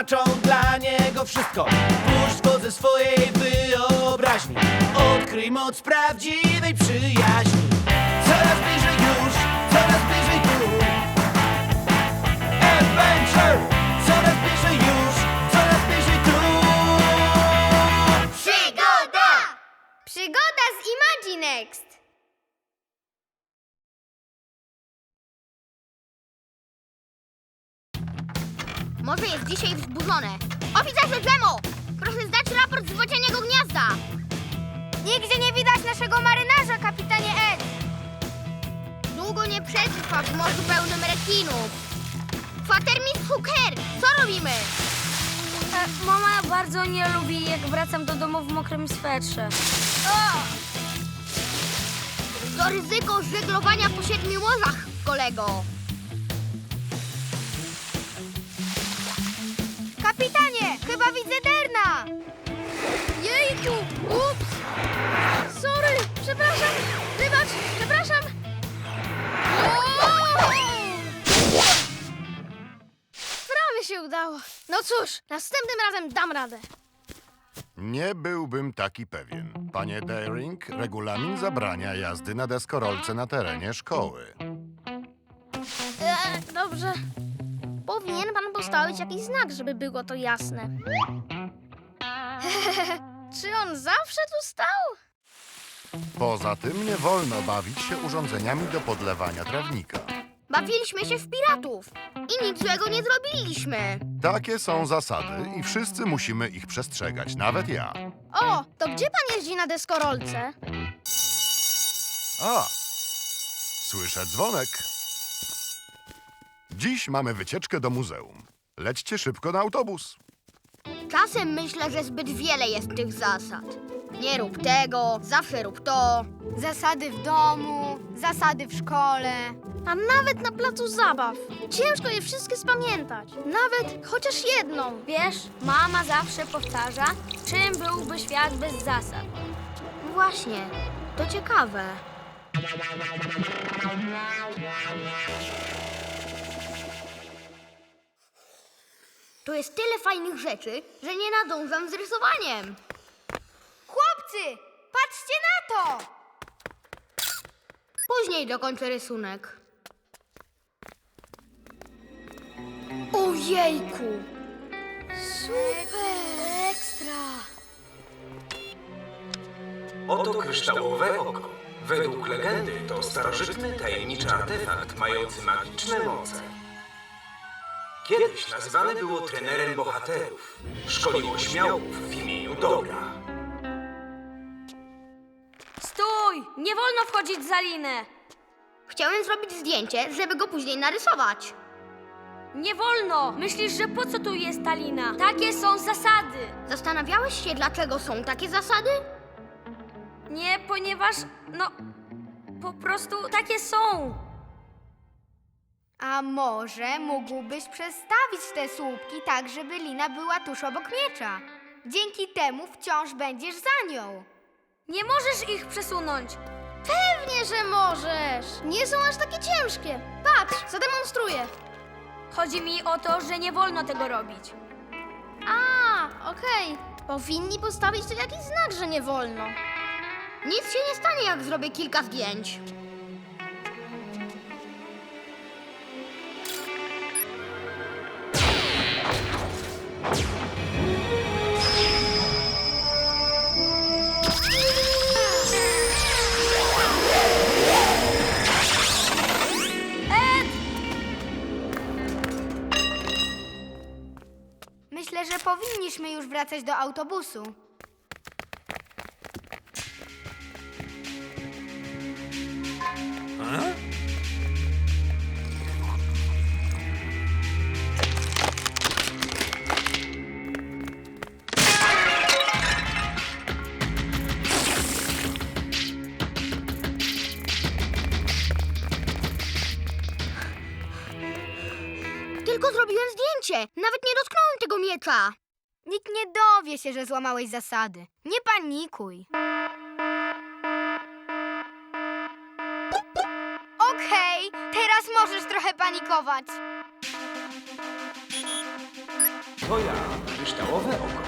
znaczą dla niego wszystko. Puść wodze swojej wyobraźni, odkryj moc prawdziwej przyjaźni. Coraz bliżej już, coraz bliżej tu. Adventure! Coraz bliżej już, coraz bliżej tu. Przygoda! Przygoda z Imaginext! Morze jest dzisiaj wzburzone. Oficerze Zemo! Proszę zdać raport z wocianiego gniazda! Nigdzie nie widać naszego marynarza, kapitanie Ed! Długo nie przetrwa w morzu pełnym rekinów. Kwatermistrz Hooker, co robimy? E, mama bardzo nie lubi, jak wracam do domu w mokrym swetrze. O! To ryzyko żeglowania po siedmiu morzach, kolego. Widzę derna. Jejku, ups. Sorry, przepraszam. Wybacz, przepraszam. Prawie się udało. No cóż, następnym razem dam radę. Nie byłbym taki pewien. Panie Daring, regulamin zabrania jazdy na deskorolce na terenie szkoły. E, dobrze. Powinien pan postawić jakiś znak, żeby było to jasne. Czy on zawsze tu stał? Poza tym nie wolno bawić się urządzeniami do podlewania trawnika. Bawiliśmy się w piratów i nic złego nie zrobiliśmy. Takie są zasady i wszyscy musimy ich przestrzegać, nawet ja. O, to gdzie pan jeździ na deskorolce? A! Słyszę dzwonek. Dziś mamy wycieczkę do muzeum. Lećcie szybko na autobus. Czasem myślę, że zbyt wiele jest tych zasad. Nie rób tego, zawsze rób to. Zasady w domu, zasady w szkole. A nawet na placu zabaw. Ciężko je wszystkie spamiętać. Nawet chociaż jedną. Wiesz, mama zawsze powtarza, czym byłby świat bez zasad. Właśnie, to ciekawe. Tu jest tyle fajnych rzeczy, że nie nadążam z rysowaniem. Chłopcy, patrzcie na to! Później dokończę rysunek. Ojejku! Super! Ekstra! Oto kryształowe oko. Według legendy to starożytny, tajemniczy artefakt mający magiczne moce. Kiedyś nazywany było trenerem bohaterów. Szkoliło śmiałków w imieniu dobra. Stój! Nie wolno wchodzić za linę! Chciałem zrobić zdjęcie, żeby go później narysować. Nie wolno! Myślisz, że po co tu jest ta lina? Takie są zasady! Zastanawiałeś się, dlaczego są takie zasady? Nie, ponieważ, no, po prostu takie są. A może mógłbyś przestawić te słupki tak, żeby lina była tuż obok miecza? Dzięki temu wciąż będziesz za nią. Nie możesz ich przesunąć. Pewnie, że możesz. Nie są aż takie ciężkie. Patrz, zademonstruję. Chodzi mi o to, że nie wolno tego robić. A, okej. Powinni postawić tu jakiś znak, że nie wolno. Nic się nie stanie, jak zrobię kilka zdjęć. Wracać do autobusu. Tylko zrobiłem zdjęcie. Nawet nie dotknąłem tego miecza. Nikt nie dowie się, że złamałeś zasady. Nie panikuj. Okej, teraz możesz trochę panikować. To ja, kryształowe oko.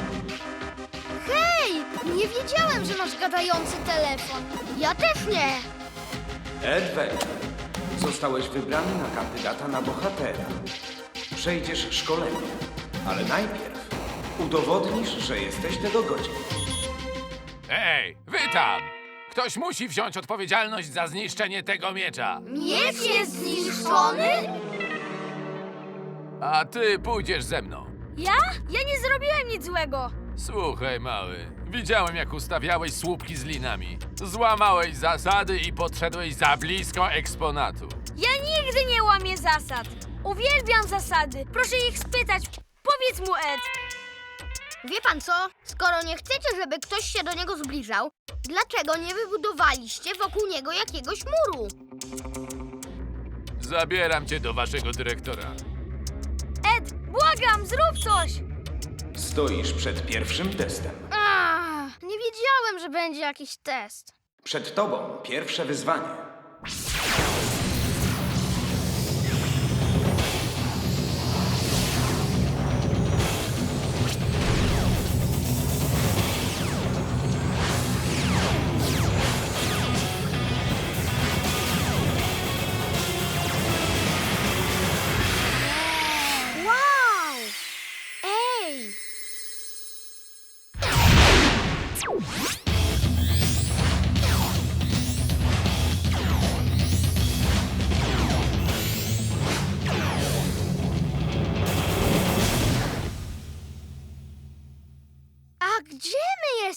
Hej! Nie wiedziałem, że masz gadający telefon. Ja też nie. Ed Vedder, zostałeś wybrany na kandydata na bohatera. Przejdziesz szkolenie, ale najpierw udowodnisz, że jesteś tego godzien. Ej, wy tam! Ktoś musi wziąć odpowiedzialność za zniszczenie tego miecza. Miecz jest zniszczony? A ty pójdziesz ze mną. Ja? Ja nie zrobiłem nic złego. Słuchaj, mały. Widziałem, jak ustawiałeś słupki z linami. Złamałeś zasady i podszedłeś za blisko eksponatu. Ja nigdy nie łamię zasad. Uwielbiam zasady. Proszę ich spytać. Powiedz mu, Ed. Wie pan co? Skoro nie chcecie, żeby ktoś się do niego zbliżał, dlaczego nie wybudowaliście wokół niego jakiegoś muru? Zabieram cię do waszego dyrektora. Ed, błagam, zrób coś. Stoisz przed pierwszym testem. A, nie wiedziałem, że będzie jakiś test. Przed tobą pierwsze wyzwanie.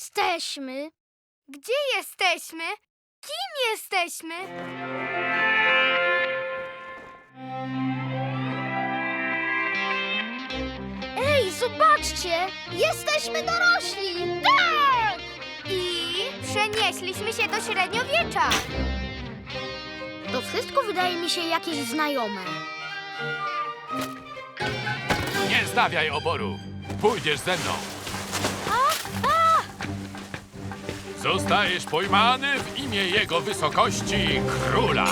Jesteśmy? Gdzie jesteśmy? Kim jesteśmy? Ej, zobaczcie! Jesteśmy dorośli! Tak! I przenieśliśmy się do średniowiecza. To wszystko wydaje mi się jakieś znajome. Nie stawiaj oboru. Pójdziesz ze mną. Zostajesz pojmany w imię jego wysokości króla.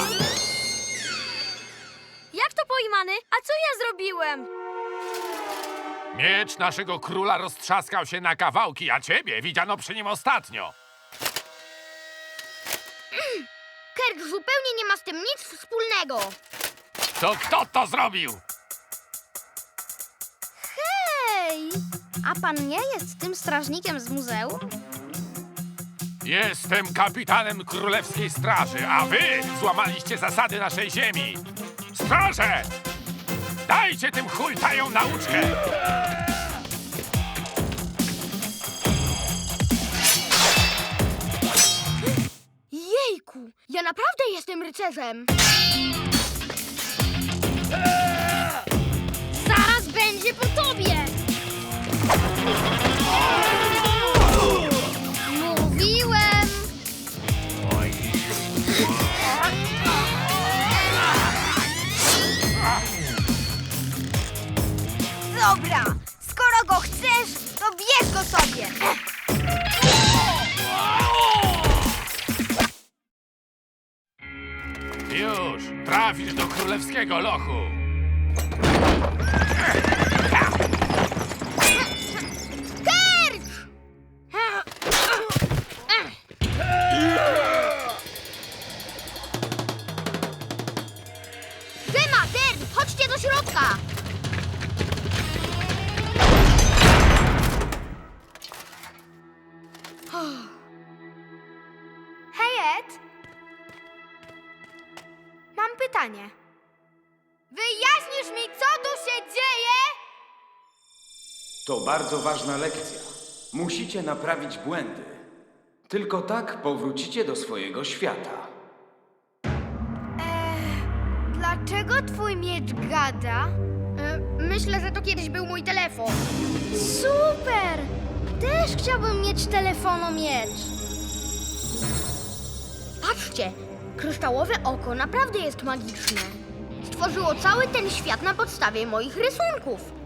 Jak to pojmany? A co ja zrobiłem? Miecz naszego króla roztrzaskał się na kawałki, a ciebie widziano przy nim ostatnio. Kerk zupełnie nie ma z tym nic wspólnego. To kto to zrobił? Hej! A pan nie jest tym strażnikiem z muzeum? Jestem kapitanem królewskiej straży, a wy złamaliście zasady naszej ziemi. Straże! Dajcie tym hultajom nauczkę! Jejku! Ja naprawdę jestem rycerzem! Zaraz będzie po tobie! Dobra, skoro go chcesz, to bierz go sobie. Już, trafisz do królewskiego lochu. To bardzo ważna lekcja. Musicie naprawić błędy. Tylko tak powrócicie do swojego świata. Dlaczego twój miecz gada? E, Myślę, że to kiedyś był mój telefon. Super! Też chciałbym mieć telefonomiecz. Patrzcie, kryształowe oko naprawdę jest magiczne. Stworzyło cały ten świat na podstawie moich rysunków.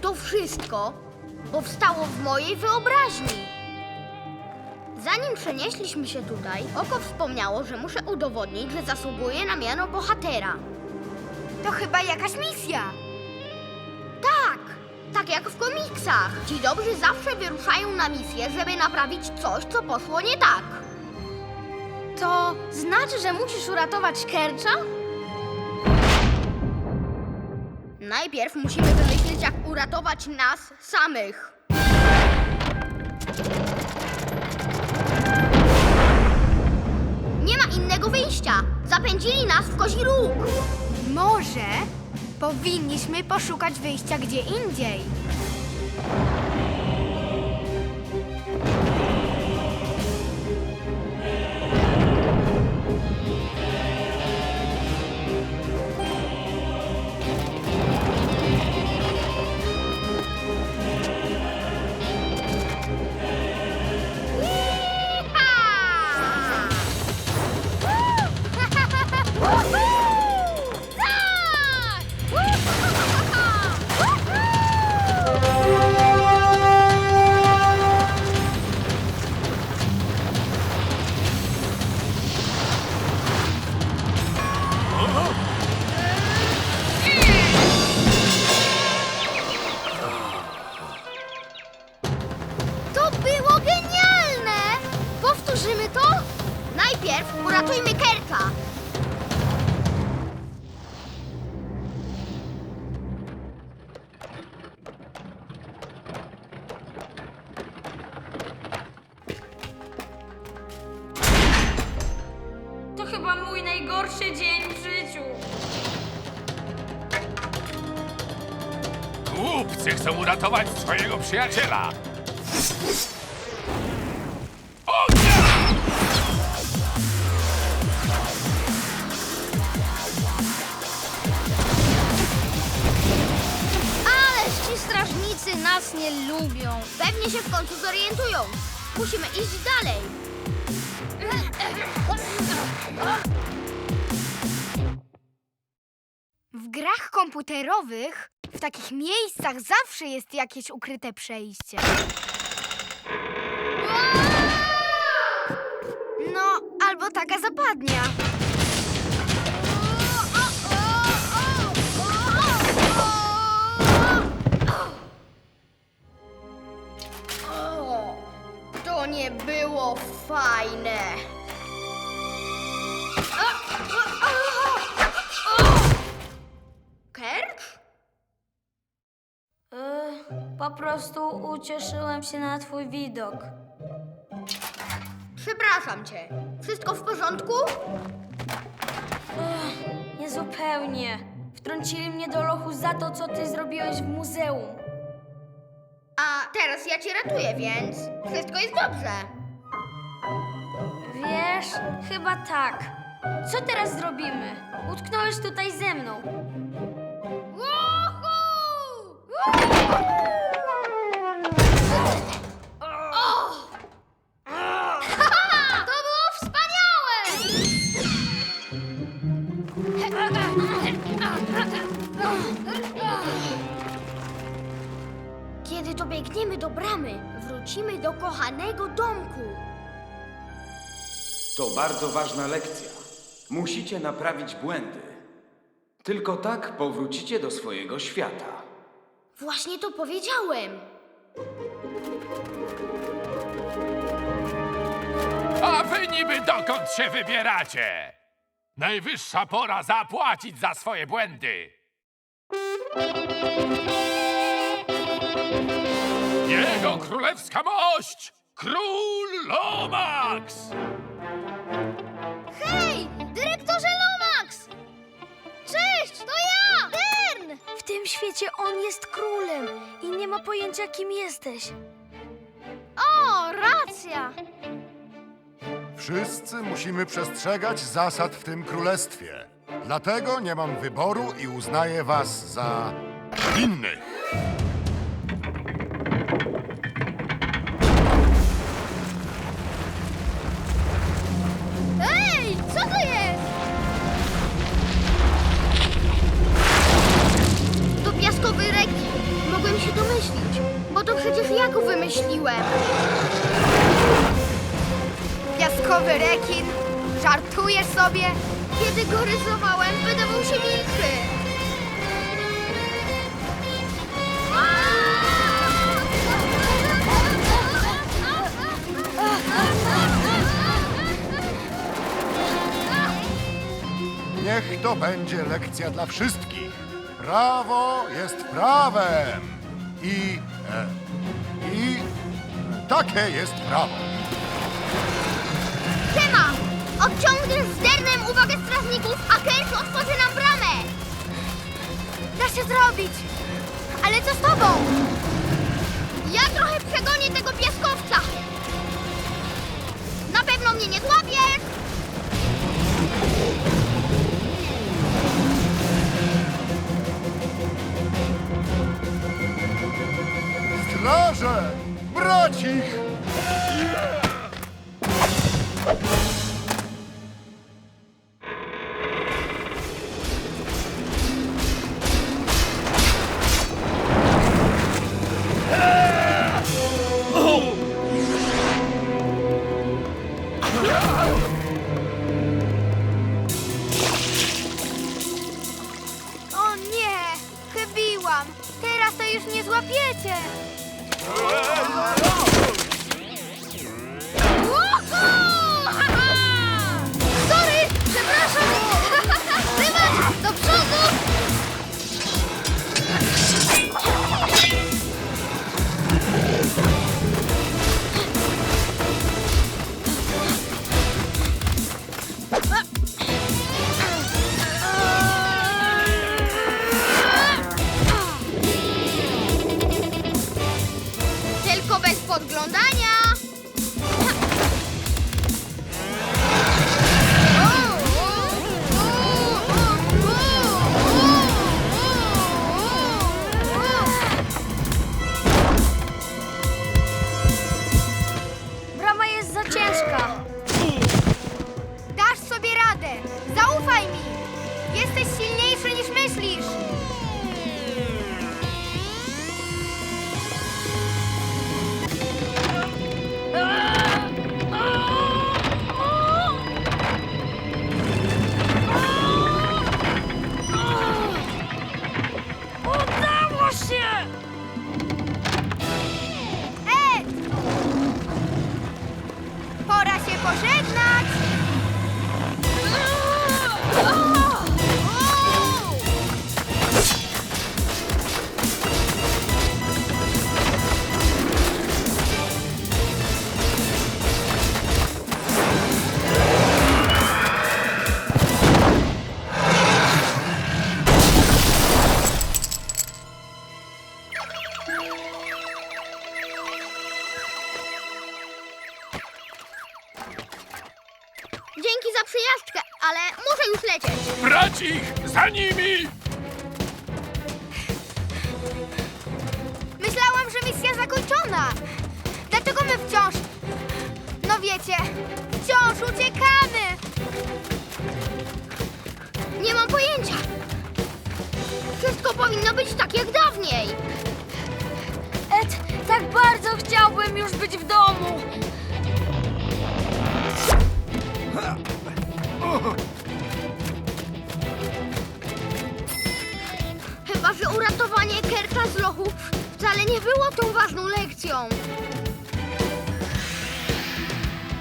To wszystko powstało w mojej wyobraźni. Zanim przenieśliśmy się tutaj, oko wspomniało, że muszę udowodnić, że zasługuję na miano bohatera. To chyba jakaś misja. Tak! Tak jak w komiksach. Ci dobrzy zawsze wyruszają na misję, żeby naprawić coś, co poszło nie tak. To znaczy, że musisz uratować Kercza? Najpierw musimy wymyślić, jak uratować nas samych. Nie ma innego wyjścia. Zapędzili nas w kozi róg. Może powinniśmy poszukać wyjścia gdzie indziej. Chyba mój najgorszy dzień w życiu. Głupcy chcą uratować swojego przyjaciela. O nie! Ależ ci strażnicy nas nie lubią. Pewnie się w końcu zorientują. Musimy iść dalej. W grach komputerowych w takich miejscach zawsze jest jakieś ukryte przejście. No, albo taka zapadnia. To nie było fajne. Prostu ucieszyłem się na twój widok. Przepraszam cię. Wszystko w porządku? Niezupełnie. Wtrącili mnie do lochu za to, co ty zrobiłeś w muzeum. A teraz ja cię ratuję, więc wszystko jest dobrze. Wiesz, chyba tak. Co teraz zrobimy? Utknąłeś tutaj ze mną. To dobiegniemy do bramy, wrócimy do kochanego domku. To bardzo ważna lekcja. Musicie naprawić błędy. Tylko tak powrócicie do swojego świata. Właśnie to powiedziałem. A wy niby dokąd się wybieracie? Najwyższa pora zapłacić za swoje błędy. Jego królewska mość! Król Lomax! Hej, dyrektorze Lomax! Cześć, to ja, Dern! W tym świecie on jest królem i nie ma pojęcia, kim jesteś. O, racja! Wszyscy musimy przestrzegać zasad w tym królestwie. Dlatego nie mam wyboru i uznaję was za innych. To będzie lekcja dla wszystkich. Prawo jest prawem. I. E, I. Takie jest prawo. Tema! Odciągnę z dernem uwagę strażników, a Kurt otworzy nam bramę! Da się zrobić! Ale co z tobą? Ja trochę przegonię tego piaskowca! Na pewno mnie nie złapiesz! Straże! Brać ich! Ciężka. Dasz sobie radę! Zaufaj mi! Jesteś silniejszy niż myślisz! Powinno być tak jak dawniej. Ed, tak bardzo chciałbym już być w domu. Chyba, że uratowanie Kerta z lochu wcale nie było tą ważną lekcją.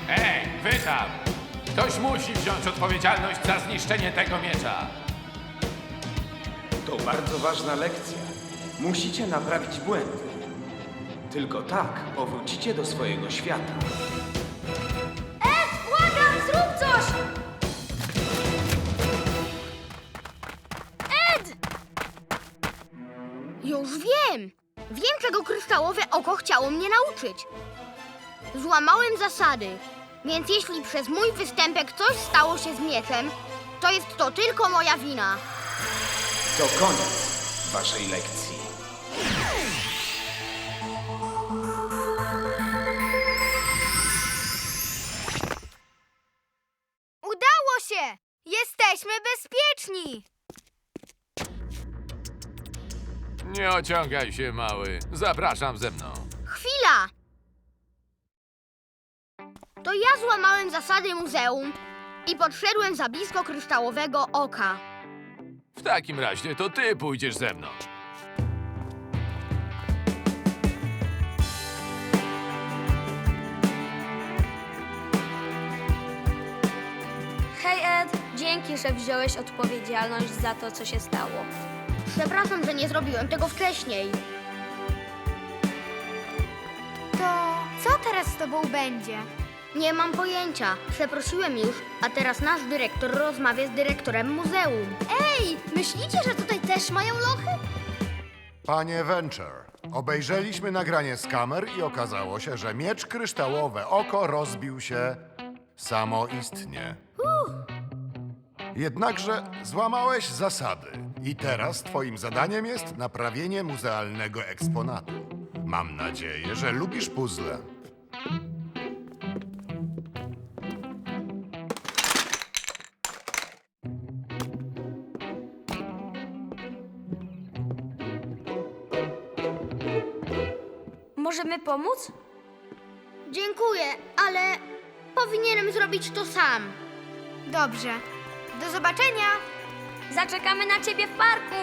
Ej, wy tam! Ktoś musi wziąć odpowiedzialność za zniszczenie tego miecza. Bardzo ważna lekcja. Musicie naprawić błędy. Tylko tak powrócicie do swojego świata. Błagam, zrób coś! Ed! Już wiem. Wiem, czego kryształowe oko chciało mnie nauczyć. Złamałem zasady, więc jeśli przez mój występek coś stało się z mieczem, to jest to tylko moja wina. To koniec waszej lekcji. Udało się! Jesteśmy bezpieczni! Nie ociągaj się, mały. Zapraszam ze mną. Chwila! To ja złamałem zasady muzeum i podszedłem za blisko kryształowego oka. W takim razie to ty pójdziesz ze mną. Hej Ed, Dzięki, że wziąłeś odpowiedzialność za to, co się stało. Przepraszam, że nie zrobiłem tego wcześniej. To co teraz z tobą będzie? Nie mam pojęcia. Przeprosiłem już, a teraz nasz dyrektor rozmawia z dyrektorem muzeum. Ej, myślicie, że tutaj też mają lochy? Panie Venture, obejrzeliśmy nagranie z kamer i okazało się, że miecz kryształowe oko rozbił się samoistnie. Jednakże złamałeś zasady i teraz twoim zadaniem jest naprawienie muzealnego eksponatu. Mam nadzieję, że lubisz puzzle. Możemy pomóc? Dziękuję, ale powinienem zrobić to sam. Dobrze. Do zobaczenia! Zaczekamy na ciebie w parku.